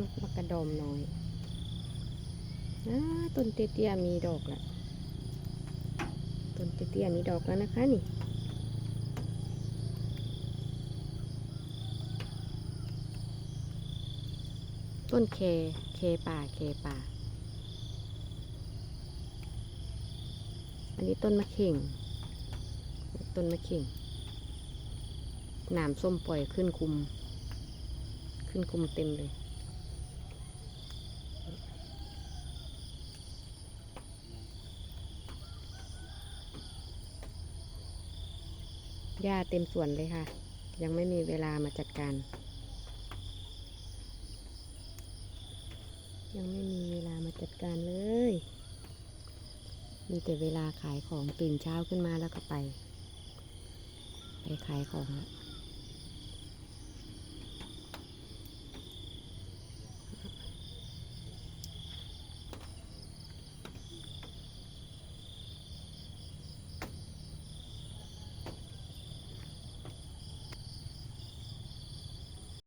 นกมะกระดอมน้อยอต้นเตี้ยๆมีดอกละต้นเตี้ยๆมีดอกแล้วนะคะนี่ต้นเค เคป่า เคป่า อันนี้ต้นมะเข่ง ต้นมะเข่ง หนามส้มปล่อยขึ้นคุม ขึ้นคุมเต็มเลย หญ้าเต็มสวนเลยค่ะ ยังไม่มีเวลามาจัดการ ยังไม่มีเวลามาจัดการเลย มีแต่เวลาขายของตื่นเช้าขึ้นมาแล้วก็ไป ไปขายของแล้ว